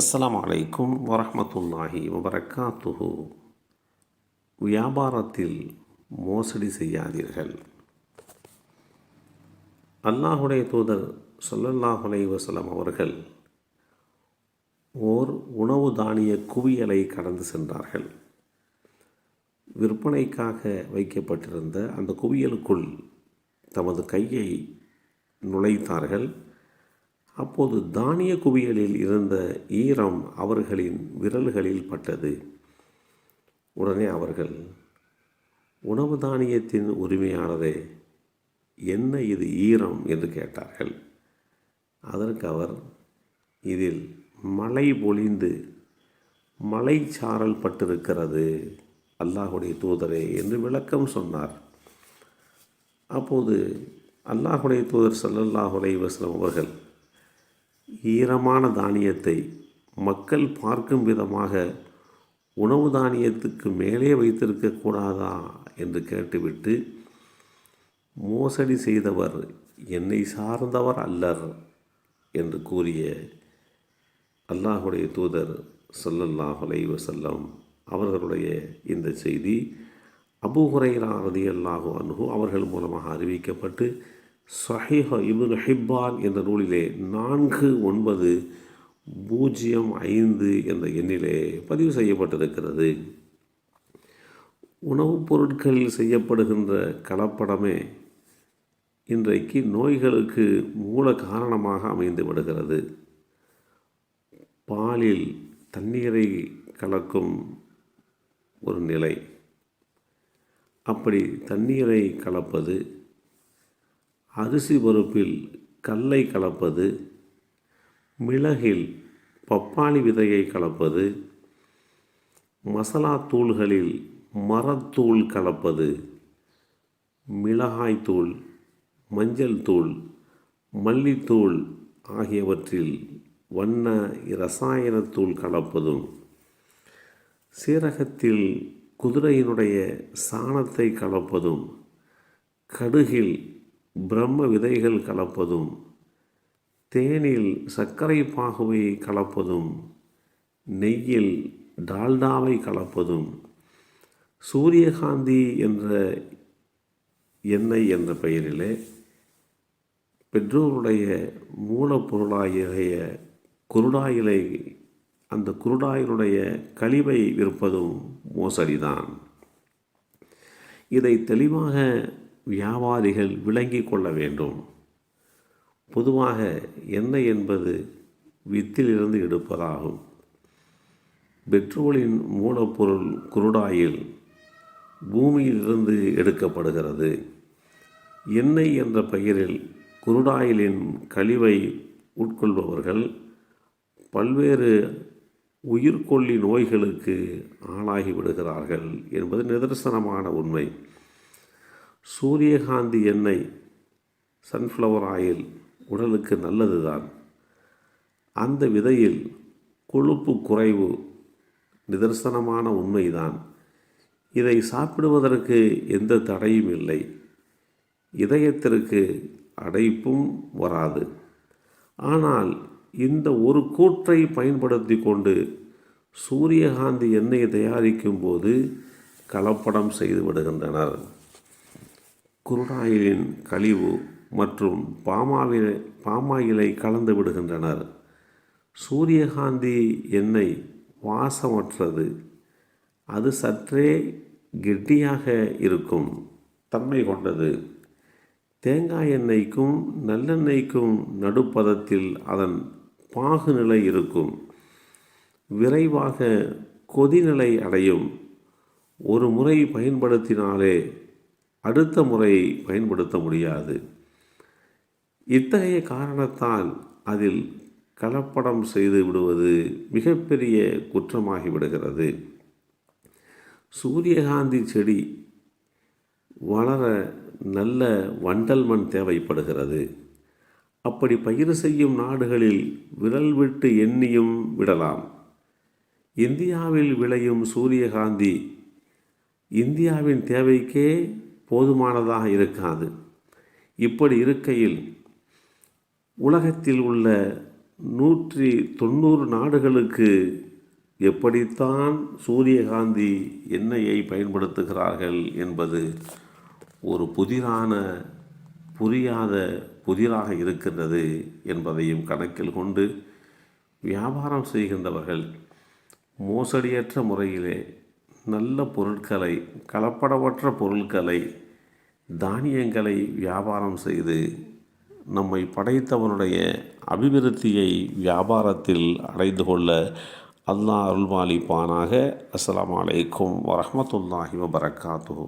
அஸ்லாம் அலைக்கும் வரமத்துல்லாஹி வபரகாத்துஹு வியாபாரத்தில் மோசடி செய்யாதீர்கள். அல்லாஹுடைய தூதர் ஸல்லல்லாஹு வசலம் அவர்கள் ஓர் உணவு தானிய குவியலை கடந்து சென்றார்கள். விற்பனைக்காக வைக்கப்பட்டிருந்த அந்த குவியலுக்குள் தமது கையை நுழைத்தார்கள். அப்போது தானிய குவியலில் இருந்த ஈரம் அவர்களின் விரல்களில் பட்டது. உடனே அவர்கள் உணவு தானியத்தின் உரிமையானதே என்ன இது ஈரம்? என்று கேட்டார்கள். அதற்கு அவர் இதில் மழை பொழிந்து மலை சாரல் பட்டிருக்கிறது அல்லாஹுடைய தூதரே என்று விளக்கம் சொன்னார். அப்போது அல்லாஹுடைய தூதர் சல்லல்லாஹுலே வஸ்லம் அவர்கள் ஈரமான தானியத்தை மக்கள் பார்க்கும் விதமாக உணவு தானியத்துக்கு மேலே வைத்திருக்கக்கூடாதா என்று கேட்டுவிட்டு மோசடி செய்தவர் என்னை சார்ந்தவர் அல்லர் என்று கூறிய அல்லாஹுடைய தூதர் ஸல்லல்லாஹு வசல்லம் அவர்களுடைய இந்த செய்தி அபூ ஹுரைரா ரதியல்லாஹு அன்ஹு அவர்கள் மூலமாக அறிவிக்கப்பட்டு சஹீஹ இப்னு ஹிப்பான் என்ற நூலிலே நான்கு ஒன்பது பூஜ்ஜியம் ஐந்து என்ற எண்ணிலே பதிவு செய்யப்பட்டிருக்கிறது. உணவுப் பொருட்களில் செய்யப்படுகின்ற கலப்படமே இன்றைக்கு நோய்களுக்கு மூல காரணமாக அமைந்து விடுகிறது. பாலில் தண்ணீரை கலக்கும் ஒரு நிலை. அப்படி தண்ணீரை கலப்பது அரிசி பருப்பில் கல்லை கலப்பது மிளகில் பப்பாளி விதையை கலப்பது மசாலா தூள்களில் மரத்தூள் கலப்பது மிளகாய்த்தூள் மஞ்சள் தூள் மல்லித்தூள் ஆகியவற்றில் வண்ண இரசாயனத்தூள் கலப்பதும் சீரகத்தில் குதிரையினுடைய சாணத்தை கலப்பதும் கடுகில் பிரம்ம விதைகள் கலப்பதும் தேனில் சர்க்கரை பாகுவை கலப்பதும் நெய்யில் டால்டாவை கலப்பதும் சூரியகாந்தி என்ற எண்ணெய் என்ற பெயரிலே பெற்றோருடைய மூலப்பொருளாகிய குருடாயிலை அந்த குருடாயிலுடைய கழிவை விற்பதும் மோசடிதான். இதை தெளிவாக வியாபாரிகள் விளங்கி கொள்ள வேண்டும். பொதுவாக எண்ணெய் என்பது வித்திலிருந்து எடுப்பதாகும். பெட்ரோலின் மூலப்பொருள் குருடாயில் பூமியிலிருந்து எடுக்கப்படுகிறது. எண்ணெய் என்ற பெயரில் குருடாயிலின் கழிவை உட்கொள்பவர்கள் பல்வேறு உயிர்கொல்லி நோய்களுக்கு ஆளாகி விடுகிறார்கள் என்பது நிதர்சனமான உண்மை. சூரியகாந்தி எண்ணெய் சன்ஃப்ளவர் ஆயில் உடலுக்கு நல்லதுதான். அந்த விதையில் கொழுப்பு குறைவு நிதர்சனமான உண்மைதான். இதை சாப்பிடுவதற்கு எந்த தடையும் இல்லை. இதயத்திற்கு அடைப்பும் வராது. ஆனால் இந்த ஒரு கூற்றை பயன்படுத்தி கொண்டு சூரியகாந்தி எண்ணெயை தயாரிக்கும் போது கலப்படம் செய்து விடுகின்றனர். குருடாயிலின் கழிவு மற்றும் பாமாவிலை பாமாயிலை கலந்து விடுகின்றனர். சூரியகாந்தி எண்ணெய் வாசமற்றது. அது சற்றே கெட்டியாக இருக்கும் தன்மை கொண்டது. தேங்காய் எண்ணெய்க்கும் நல்லெண்ணெய்க்கும் நடுப்பதத்தில் அதன் பாகுநிலை இருக்கும். விரைவாக கொதிநிலை அடையும். ஒரு முறை பயன்படுத்தினாலே அடுத்த முறை பயன்படுத்த முடியாது. இத்தகைய காரணத்தால் அதில் கலப்படம் செய்து விடுவது மிகப்பெரிய குற்றமாகி விடுகிறது. சூரியகாந்தி செடி வளர நல்ல வண்டல் மண் தேவைப்படுகிறது. அப்படி பயிர் செய்யும் நாடுகளில் விரல் விட்டு எண்ணியும் விடலாம். இந்தியாவில் விளையும் சூரியகாந்தி இந்தியாவின் தேவைக்கே போதுமானதாக இருக்காது. இப்படி இருக்கையில் உலகத்தில் உள்ள நூற்றி தொண்ணூறு நாடுகளுக்கு எப்படித்தான் சூரியகாந்தி எண்ணெயை பயன்படுத்துகிறார்கள் என்பது ஒரு புதிரான புரியாத புதிராக இருக்கின்றது என்பதையும் கணக்கில் கொண்டு வியாபாரம் செய்கின்றவர்கள் மோசடியற்ற முறையிலே நல்ல பொருட்களை கலப்படமற்ற பொருட்களை தானியங்களை வியாபாரம் செய்து நம்மை படைத்தவனுடைய அபிவிருத்தியை வியாபாரத்தில் அடைந்து கொள்ள அல்லாஹ் அருள்மாலிப்பானாக அஸ்லாம் அலைக்கும் வரமத்துல்லாஹி வபரகாத்துஹு.